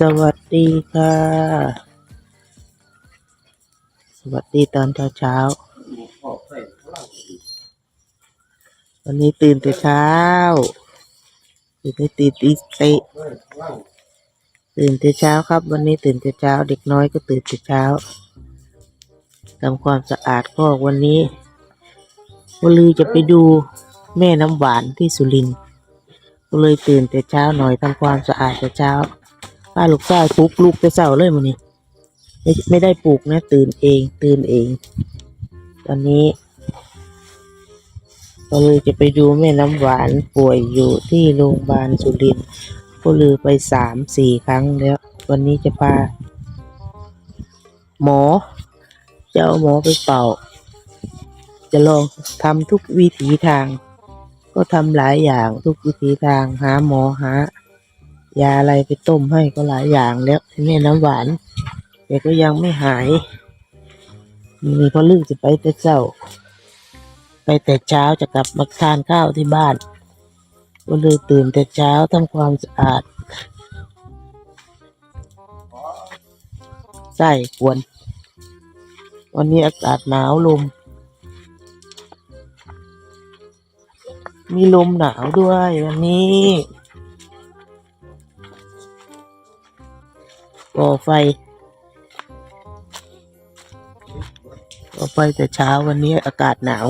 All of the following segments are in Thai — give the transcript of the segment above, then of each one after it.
สวัสดีค่ะ สวัสดีตอนเช้าเช้า วันนี้ตื่นแต่เช้า ตื่นแต่ตีตีตื่นแต่เช้าครับ วันนี้ตื่นแต่เช้า เด็กน้อยก็ตื่นแต่เช้าทำความสะอาดคอวันนี้วันลือจะไปดูแม่น้ำหวานที่สุรินทร์ก็เลยตื่นแต่เช้าหน่อยทำความสะอาดแต่เช้า ป้าลูกชายปลุกลูกแต่เช้าเลยมันนี่ไม่ไม่ได้ปลุกนะ ตื่นเอง ตื่นเอง ตอนนี้ก็เลยจะไปดูแม่น้ำหวานป่วยอยู่ที่โรงพยาบาลสุรินทร์ก็ลือไปสามสี่ครั้งแล้ว วันนี้จะพา หมอ จะเอาหมอไปเป่า จะลองทำทุกวิถีทาง ก็ทำหลายอย่างทุกวิถีทางหาหมอหา ยาอะไรไปต้มให้ก็หลายอย่างแล้วแม่น้ำหวานแต่ก็ยังไม่หายมีพอลึกจะไปแต่เจ้า ไปแต่เช้าจะกลับมาทานข้าวที่บ้านก็เลยตื่นแต่เช้าทำความสะอาดใส่กวน วันนี้อากาศหนาวลม มีลมหนาวด้วยวันนี้ ก่อไฟก่อไฟแต่เช้าวันนี้อากาศหนาว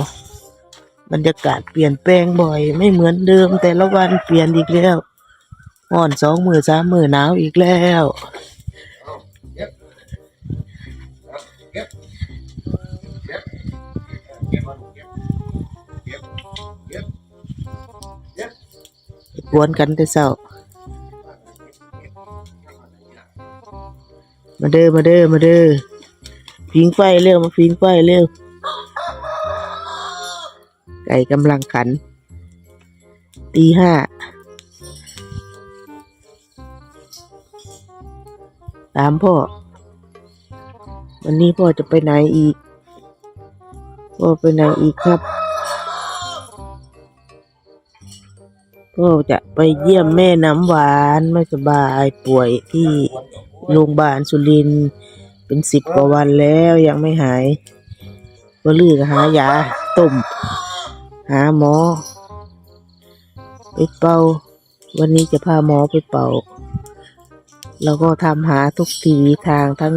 บรรยากาศเปลี่ยนแปลงบ่อย ไม่เหมือนเดิม แต่ละวันเปลี่ยนอีกแล้วอ่อนสองมือสามมือหนาวอีกแล้วกวนกันแต่เช้า มาเด้อมาเด้อมาเด้อพิงไฟเร็วมาพิงไฟเร็วไก่กำลังขัน ตีห้าตามพ่อ วันนี้พ่อจะไปไหนอีก พ่อไปไหนอีกครับก็จะไปเยี่ยมแม่น้ำหวานไม่สบายป่วยที่ โรงพยาบาลสุรินทร์เป็นสิบกว่าวันแล้วยังไม่หายก็ลือกหายาต้ม หาหมอไปเป่า วันนี้จะพาหมอไปเป่า แล้วก็ทำหาทุกทีทางทั้ง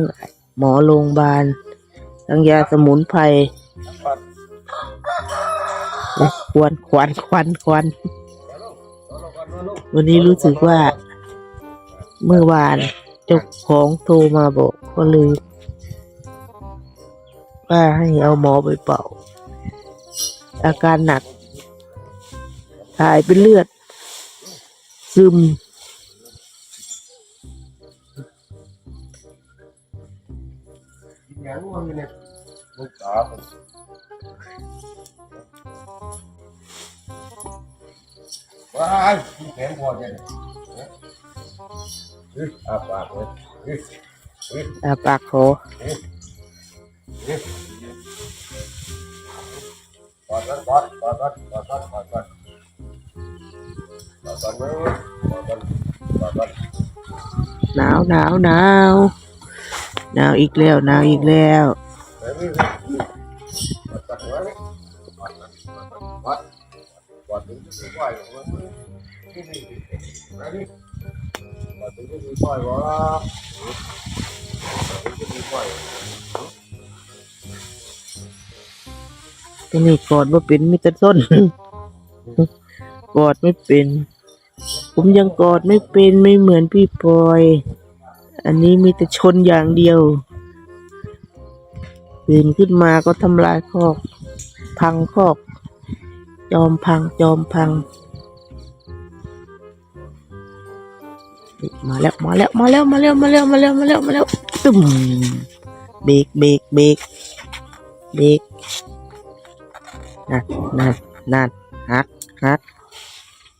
หมอโรงพยาบาล ทั้งยาสมุนไพรควันควันควันควัน วันนี้รู้สึกว่า เมื่อวาน เจ้าของโทรมาบอกก็เลยว่าให้เอาหมอไปเป่า อาการหนัก ถ่ายเป็นเลือด ซึมว่ามีเนี่ยลูก อจะเนี่ยเฮ้ยอาปากเลยเฮ้ยเฮ้ยอาปากโขเฮ้ยกอดกันกอดกอดกันกอดกันกอดกันกอดกันเลยกอดกันกอดกันหนาวหนาวหนาวหนาวอีกแล้วหนาวอีกแล้วเฮ้ยนี่กอดกันไว้กอดกันกอดกอดถึงจะไหวของมัน นี่นี่นี่อดถึงจะมีไหววะถึงจะมีไหวตัวนี้กอดว่าเป็นมิตรส้น กอดไม่เป็น ผมยังกอดไม่เป็นไม่เหมือนพี่ปอย อันนี้มีแต่ชนอย่างเดียวตื่นขึ้นมาก็ทำลายคอก พังคอก จอมพังจอมพัง มาแล้วมาแล้วมาแล้วมาแล้วมาแล้วมาแล้วมาแล้วมาแล้วตึมเบรกเบรกเบรกเบรกนั่นนั่นนั่นฮักฮัก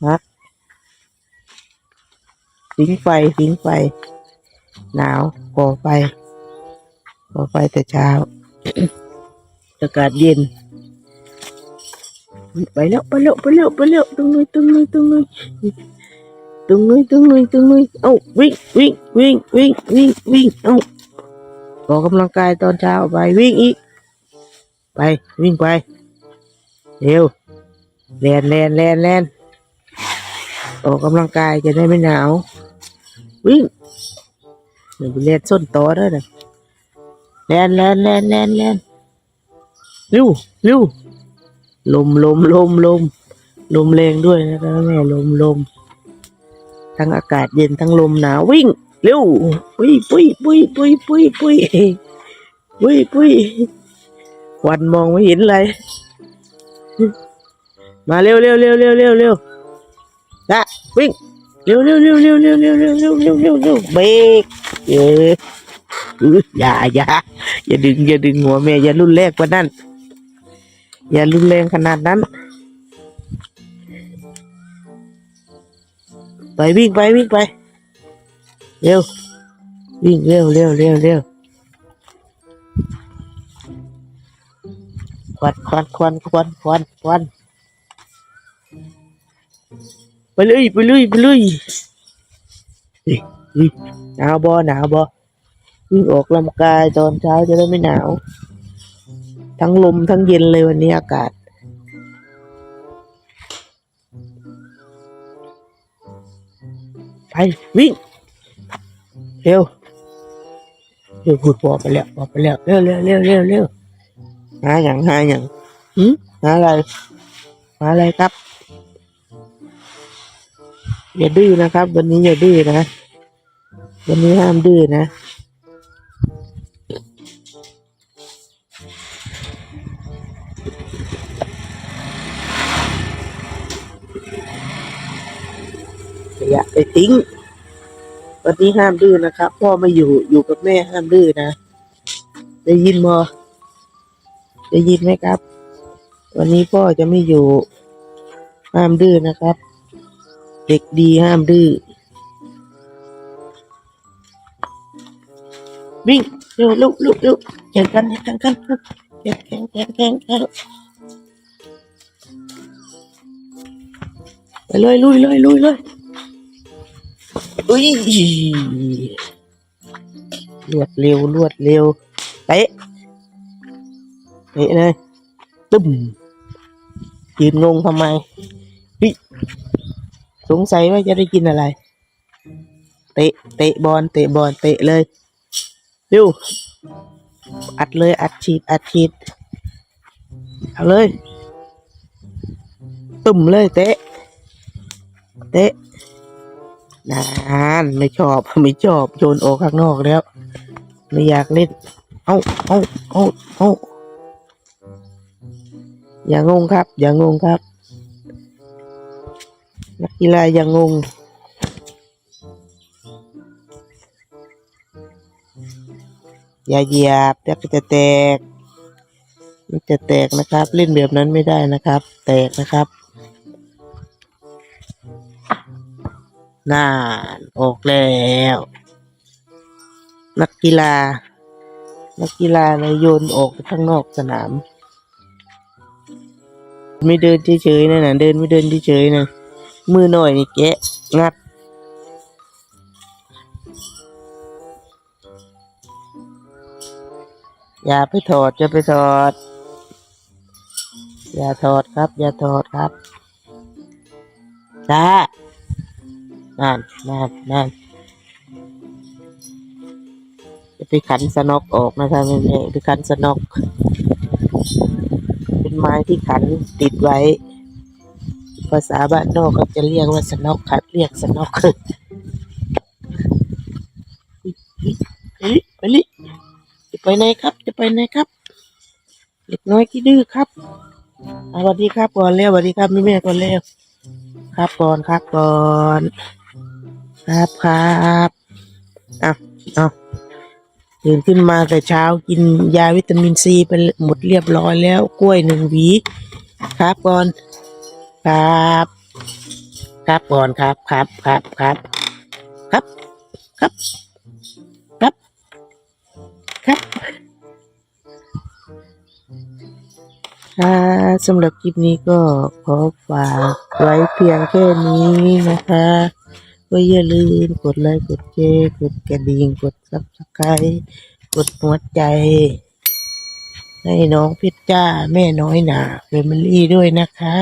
ฮักฟิงไฟฟิงไฟ หนาวก่อไฟก่อไฟแต่เช้าอากาศเย็นไปแล้วไปแล้วไปแล้วไปแล้วตรงนี้ตรงนี้ตรงนี้ ตึงเลยตึงเลยตึงเลยเอ้าวิ่งวิ่งวิ่งวิ่งวิ่งวิ่งเอ้าออกกำลังกายตอนเช้าไปวิ่งอีก ไปวิ่งไปเร็วแลนแลนแลนแลนออกกำลังกายจะได้ไม่หนาว วิ่งเดี๋ยวไปเล่นส้นโตอด้วยนะแลนแลนแลนแลนแลนเร็วเร็วลมลมลมลมลมแรงด้วยนะแม่ลมลม ทั้งอากาศเย็นทั้งลมหนาววิ่ง เร็วปุ้ยปุ้ยปุ้ยปุ้ยปุ้ยปุ้ยปุ้ยปุ้ยควันมองไม่เห็นเลยมาเร็วเร็วเร็วเร็วเร็วเร็วละวิ่งเร็วเร็วเร็วเร็วเร็วเร็วเร็วเร็วเร็วเร็วเร็วเบรกเอออื้ออย่าอย่าอย่าดึงอย่าดึงหัวแม่อย่ารุนแรงกว่านั้นอย่ารุนแรงขนาดนั้น ไปวิ่งไปวิ่งไปเร็ววิ่งเร็วเร็วเร็วเร็วควันควันควันควันควันควันไปเลยไปเลยไปเลยเฮ้ยเฮ้ยหนาวบอหนาวบอวิ่งออกลำกายตอนเช้าจะได้ไม่หนาว ทั้งลมทั้งเย็นเลยวันนี้อากาศ วิ่งเร็วเร็วพูดบอกไปแล้วบอกไปแล้วเร็วเร็วเร็วเร็วเร็วหาอย่างหาอย่างหืมหาอะไรหาอะไรครับอย่าดื้อนะครับ วันนี้อย่าดื้อนะวันนี้ห้ามดื้อนะ ย่าไปทิ้ง วันนี้ห้ามดื้อนะครับ พ่อไม่อยู่อยู่กับแม่ห้ามดื้อนะ ได้ยินมอได้ยินไหมครับ วันนี้พ่อจะไม่อยู่ ห้ามดื้อนะครับ เด็กดีห้ามดื้อวิ่งเร็วลุกลุกลุกแข่งกันแข่งกันแข่งแข่งแข่งแข่งแข่งไปเลยลุยเลยลุยเลย อุ้ยรวดเร็วรวดเร็วเตะเตะเลยตึ้มยืนงงทำไมเฮ้ยสงสัยว่าจะได้กินอะไร เตะเตะบอลเตะบอลเตะเลยเร็วอัดเลยอัดฉีดอัดฉีดเอาเลย ตุ่มเลยเตะ เตะ นานไม่ชอบไม่ชอบโยนออกข้างนอกแล้ว ไม่อยากเล่น เอาเอาเอาเอาอย่างงงครับ อย่างงงครับ นักกีฬาอย่างงงอย่าเหยียบเดี๋ยวจะแตกมันจะแตกนะครับ เล่นแบบนั้นไม่ได้นะครับ แตกนะครับ น่านออกแล้ว นักกีฬา นักกีฬาเลยโยนออกไปข้างนอกสนาม ไม่เดินเฉยๆนะนะเดินไม่เดินเฉยๆนะมือหน่อยนี่แกะงัดอย่าไปถอดอย่าไปถอด อย่าถอดครับ อย่าถอดครับจ้า นั่นนั่นนั่นจะไปขันสนอกออกนะครับแม่แม่ไปขันสนอก เป็นไม้ที่ขันติดไว้ ภาษาบ้านนอกเขาจะเรียกว่าสนอกขัดเรียกสนอกเฮ้ยไปลิจะไปไหนครับ จะไปไหนครับเด็กน้อยที่ดื้อครับสวัสดีครับก่อนเร็วสวัสดีครับแม่แม่ก่อนเร็วครับก่อนครับก่อน ครับครับอะเอาตื่นขึ้นมาแต่เช้ากินยาวิตามินซีไปหมดเรียบร้อยแล้วกล้วยหนึ่งหวี ครับก่อน ครับ ครับก่อนครับครับครับครับ ครับ ครับ ครับ ครับค่ะสำหรับคลิปนี้ก็ขอฝากไว้เพียงแค่นี้นะคะ ก็อย่าลืมกดไลค์กดแชร์กดกระดิ่งกดซับสไครต์กดหัวใจ ให้น้องเพชรจ้า แม่น้อยหนาเฟมิลี่ด้วยนะคะ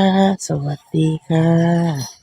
สวัสดีค่ะ